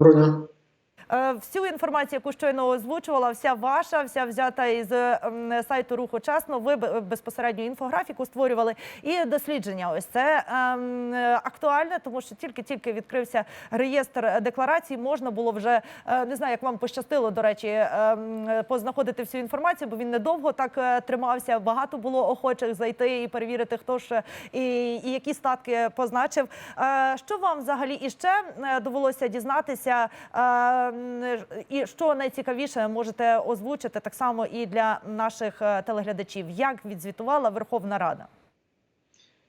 Е, Всю інформацію, яку щойно озвучувала, вся ваша, вся взята із сайту руху чесно. Ви безпосередньо інфографіку створювали і дослідження. Ось це ем, е, актуальне, тому що тільки-тільки відкрився реєстр декларацій. Можна було вже е, не знаю, як вам пощастило, до речі, ем, е, познаходити всю інформацію, бо він недовго так е, тримався. Багато було охочих зайти і перевірити, хто ж і, і які статки позначив. Е, Що вам взагалі іще е, довелося дізнатися? І що найцікавіше можете озвучити так само і для наших е, телеглядачів? Як відзвітувала Верховна Рада?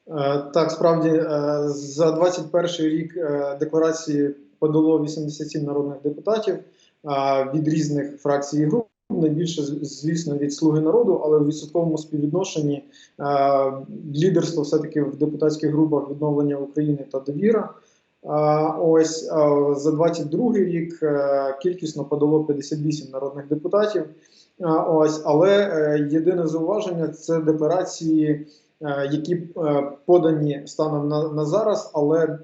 Е, Так, справді е, за 21 рік декларації подало 87 народних депутатів від різних фракцій і груп. Найбільше звісно від слуги народу, але в відсотковому співвідношенні лідерство все-таки в депутатських групах відновлення України та довіра. Ось за 22 рік е, кількісно подало 58 народних депутатів. Ось, але е, єдине зауваження це декларації е, які подані станом на, на зараз, але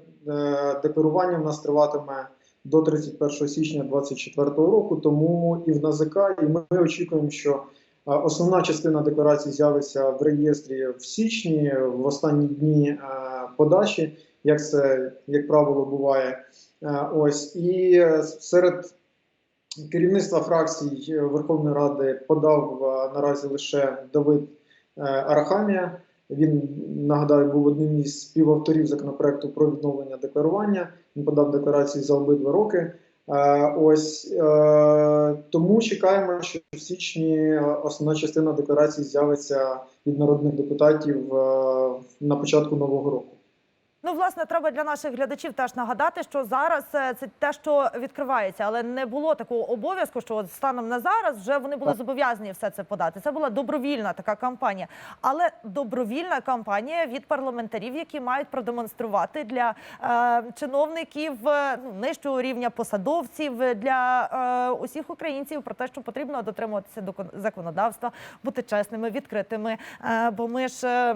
декларування в нас триватиме до 31 січня 2024 року. Тому і в НАЗК, і ми, ми очікуємо, що основна частина декларацій з'явиться в реєстрі в січні, в останні дні подачі, як це як правило буває. Е, Ось і е, серед керівництва фракцій Верховної Ради подав е, наразі лише Давид е, Арахамія. Він нагадаю був одним із співавторів законопроекту про відновлення декларування. Він подав декларації за обидва роки. Е, Ось е, тому чекаємо, що в січні е, основна частина декларацій з'явиться від народних депутатів е, на початку нового року. Ну, власне, треба для наших глядачів теж нагадати, що зараз е, це те, що відкривається, але не було такого обов'язку, що от станом на зараз вже вони були зобов'язані все це подати. Це була добровільна така кампанія, але добровільна кампанія від парламентарів, які мають продемонструвати для е, чиновників е, ну, нижчого рівня посадовців е, для е, усіх українців про те, що потрібно дотримуватися докон- законодавства, бути чесними, відкритими. Е, бо ми ж е,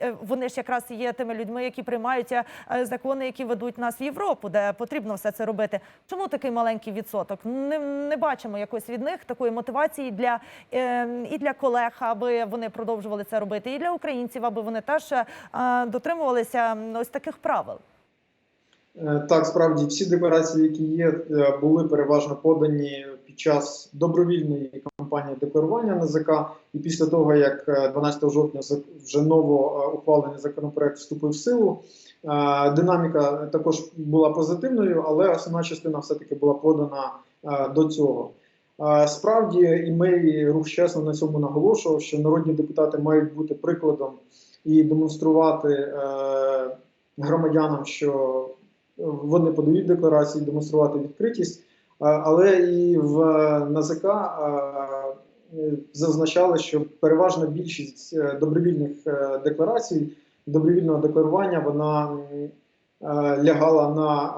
е, вони ж якраз є тими людьми, які приймають е, закони, які ведуть нас в Європу, де потрібно все це робити. Чому такий маленький відсоток? Не, не бачимо якось від них такої мотивації для е, і для колег, аби вони продовжували це робити, і для українців, аби вони теж е, дотримувалися ось таких правил. Е, Так, справді всі декларації, які є, були переважно подані під час добровільної кампанії декларування НАЗК. І після того, як е, 12 жовтня вже ново ухвалений законопроект вступив в силу, динаміка також була позитивною, але основна частина все-таки була подана е, до цього. Е, Справді, і ми рух чесно на цьому наголошував, що народні депутати мають бути прикладом і демонструвати е, громадянам, що вони подають декларації, демонструвати відкритість, але і в НАЗК е, зазначали, що переважна більшість е, добровільних е, декларацій, добровільного декларування, вона е, лягала на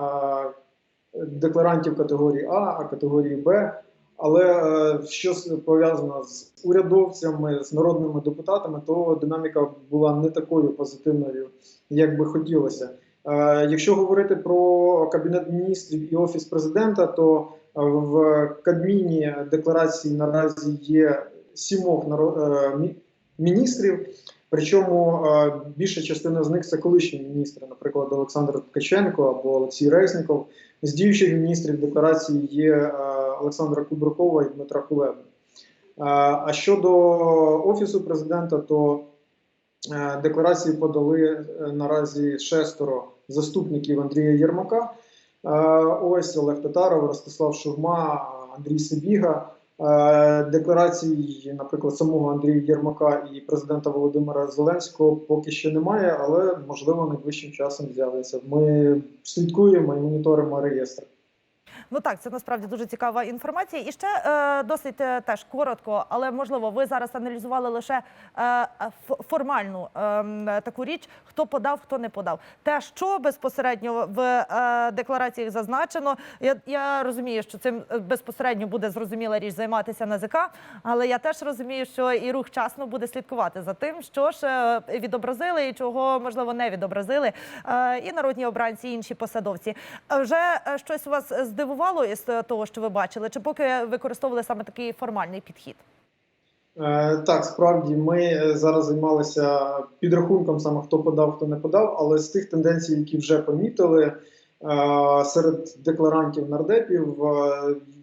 е, декларантів категорії А, а категорії Б. Але е, що пов'язано з урядовцями, з народними депутатами, то динаміка була не такою позитивною, як би хотілося. Якщо говорити про кабінет міністрів і офіс президента, то в Кабміні декларації наразі є сімох міністрів. Причому е, більша частина з них це колишні міністри, наприклад, Олександр Ткаченко або Олексій Резніков. З діючих міністрів декларації є е, Олександра Кубракова і Дмитра Кулеба. Е, А щодо офісу президента, то Декларації подали наразі шестеро заступників Андрія Єрмака. Ось Олег Татаров, Ростислав Шурма, Андрій Сибіга. Е, Декларацій, наприклад, самого Андрія Єрмака і президента Володимира Зеленського поки що немає, але можливо найближчим часом з'явиться. Ми слідкуємо і моніторимо реєстр. Ну так, це насправді дуже цікава інформація. І ще е, досить е, теж коротко, але можливо, ви зараз аналізували лише е, формальну е, таку річ, хто подав, хто не подав. Те, що безпосередньо в е, деклараціях зазначено, я, я розумію, що цим е, безпосередньо буде зрозуміла річ займатися НАЗК, але я теж розумію, що і рух часно буде слідкувати за тим, що ж е, відобразили і чого можливо не відобразили е, і народні обранці, і інші посадовці. Е, Вже щось у вас здивувало здивувало із того, що ви бачили, чи поки використовували саме такий формальний підхід? Е, Так, справді ми е, зараз займалися підрахунком саме хто подав, хто не подав, але з тих тенденцій, які вже помітили е, серед декларантів нардепів,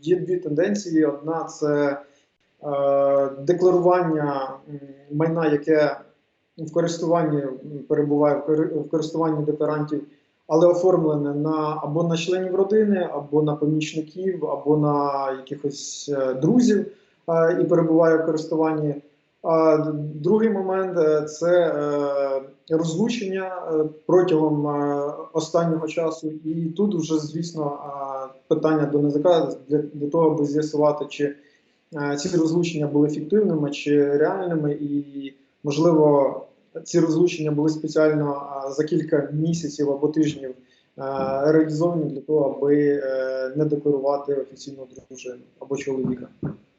є дві тенденції. Одна це декларування майна, яке в користуванні перебуває в користуванні декларантів, але оформлене на або на членів родини, або на помічників, або на якихось е, друзів е, і перебуває в користуванні. А другий момент е, це розлучення протягом останнього часу. І тут вже, звісно, питання до НЗК для, того, аби з'ясувати, чи ці розлучення були фіктивними чи реальними, і можливо ці розлучення були спеціально за кілька місяців або тижнів реалізовані для того, аби е, не декорувати офіційну дружину або чоловіка.